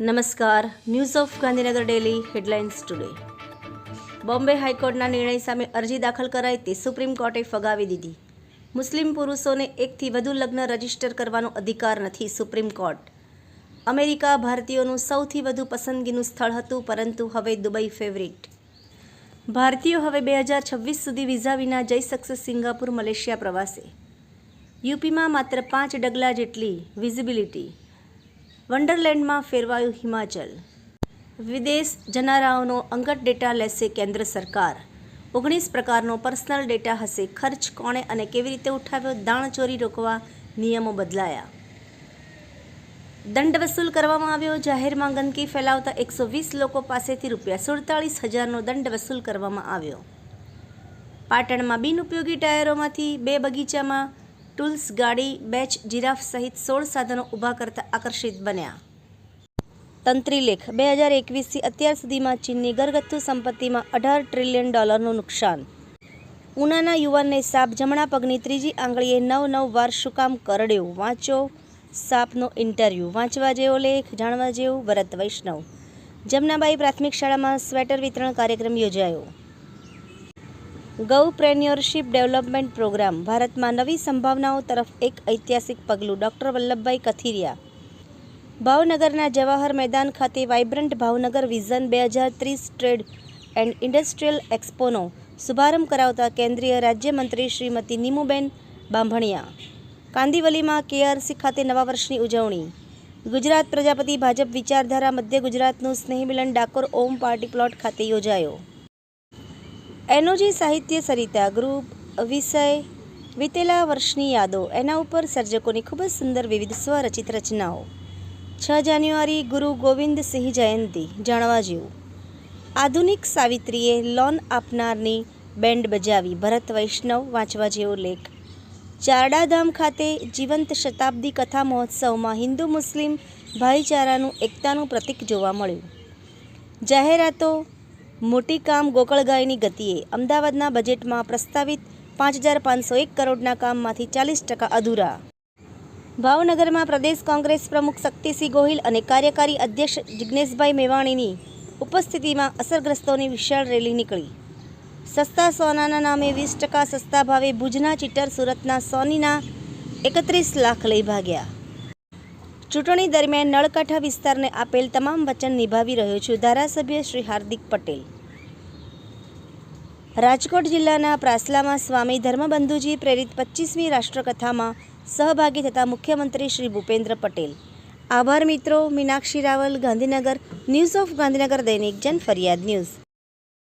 નમસ્કાર. News of Gandhinagar daily headlines today Bombay હાઈકોર્ટના નિર્ણય સામે અરજી દાખલ કરાઈ તે સુપ્રીમ કોર્ટે ફગાવી દીધી. મુસ્લિમ પુરુષોને એકથી વધુ લગ્ન રજિસ્ટર કરવાનો અધિકાર નથી સુપ્રીમ કોર્ટ. અમેરિકા ભારતીયોનું સૌથી વધુ પસંદગીનું સ્થળ હતું, પરંતુ હવે દુબઈ ફેવરિટ. ભારતીયો હવે બે હજાર છવ્વીસ સુધી વિઝા વિના જઈ શકશે સિંગાપુર, મલેશિયા પ્રવાસે. યુપીમાં માત્ર પાંચ ડગલા જેટલી વિઝિબિલિટી વન્ડરલેન્ડમાં ફેરવાયું હિમાચલ. વિદેશ જનારાઓનો અંગત ડેટા લેશે કેન્દ્ર સરકાર. ઓગણીસ પ્રકારનો પર્સનલ ડેટા હશે. ખર્ચ કોણે અને કેવી રીતે ઉઠાવ્યો દાણચોરી રોકવા નિયમો બદલાયા. દંડ વસૂલ કરવામાં આવ્યો. જાહેરમાં ગંદકી ફેલાવતા એકસો વીસ લોકો પાસેથી રૂપિયા સુડતાળીસ હજારનો દંડ વસૂલ કરવામાં આવ્યો. પાટણમાં બિનઉપયોગી ટાયરોમાંથી બે બગીચામાં ટૂલ્સ, ગાડી, બેચ, જીરાફ સહિત સોળ સાધનો ઊભા કરતા આકર્ષિત બન્યા. તંત્રીલેખ બે હજાર એકવીસથી અત્યાર સુધીમાં ચીનની ઘરગથ્થુ સંપત્તિમાં અઢાર ટ્રિલિયન ડોલરનું નુકસાન. ઉનાના યુવાનને સાપ જમણા પગની ત્રીજી આંગળીએ નવ નવ વાર શુકામ કરડ્યો? વાંચો. સાપનો ઇન્ટરવ્યૂ. વાંચવા જેવો લેખ, જાણવા જેવું, ભરત વૈષ્ણવ. જમનાબાઈ પ્રાથમિક શાળામાં સ્વેટર વિતરણ કાર્યક્રમ યોજાયો. ગૌ પ્રેન્યોરશિપ ડેવલપમેન્ટ પ્રોગ્રામ, ભારતમાં નવી સંભાવનાઓ તરફ એક ઐતિહાસિક પગલું, ડૉક્ટર વલ્લભભાઈ કથિરિયા. ભાવનગરના જવાહર મેદાન ખાતે વાઇબ્રન્ટ ભાવનગર વિઝન બે હજાર ત્રીસ ટ્રેડ એન્ડ ઇન્ડસ્ટ્રીયલ એક્સપોનો શુભારંભ કરાવતા કેન્દ્રીય રાજ્યમંત્રી શ્રીમતી નીમુબેન બાંભણિયા. કાંદીવલીમાં કેઆરસી ખાતે નવા વર્ષની ઉજવણી. ગુજરાત પ્રજાપતિ ભાજપ વિચારધારા મધ્ય ગુજરાતનું સ્નેહમિલન ડાકોર ઓમ પાર્ટી પ્લોટ ખાતે યોજાયો. એનોજી સાહિત્ય સરિતા ગ્રુપ, વિષય, વિતેલા વર્ષની યાદો. એના ઉપર સર્જકોની ખૂબ જ સુંદર વિવિધ સ્વરચિત રચનાઓ. છ જાન્યુઆરી ગુરુ ગોવિંદસિંહ જયંતિ. જાણવા જેવું. આધુનિક સાવિત્રીએ લોન આપનારની બેન્ડ બજાવી. ભરત વૈષ્ણવ વાંચવા જેવો લેખ. ચારડાધામ ખાતે જીવંત શતાબ્દી કથા મહોત્સવમાં હિન્દુ મુસ્લિમ ભાઈચારાનું એકતાનું પ્રતીક જોવા મળ્યું. જાહેરાતો મોટી કામ ગોકળગાયની ગતિએ અમદાવાદના બજેટમાં પ્રસ્તાવિત પાંચ હજાર પાંચસો એક કરોડના કામમાંથી ચાલીસ ટકા અધૂરા. ભાવનગરમાં પ્રદેશ કોંગ્રેસ પ્રમુખ શક્તિસિંહ ગોહિલ અને કાર્યકારી અધ્યક્ષ જિજ્ઞેશભાઈ મેવાણીની ઉપસ્થિતિમાં અસરગ્રસ્તોની વિશાળ રેલી નીકળી. સસ્તા સોનાના નામે વીસ ટકા સસ્તા ભાવે ભુજના ચીટર સુરતના સોનીના એકત્રીસ લાખ લઈ ભાગ્યા. ચૂંટણી દરમિયાન નળકાંઠા વિસ્તારને આપેલ તમામ વચન નિભાવી રહ્યો છું. ધારાસભ્ય શ્રી હાર્દિક પટેલ. રાજકોટ જિલ્લાના પ્રાસલામાં સ્વામી ધર્મબંધુજી પ્રેરિત પચીસમી રાષ્ટ્રકથામાં સહભાગી થતા મુખ્યમંત્રી શ્રી ભૂપેન્દ્ર પટેલ. આભાર મિત્રો, મીનાક્ષી રાવલ, ગાંધીનગર, ન્યૂઝ ઓફ ગાંધીનગર દૈનિક જન ફરિયાદ ન્યૂઝ.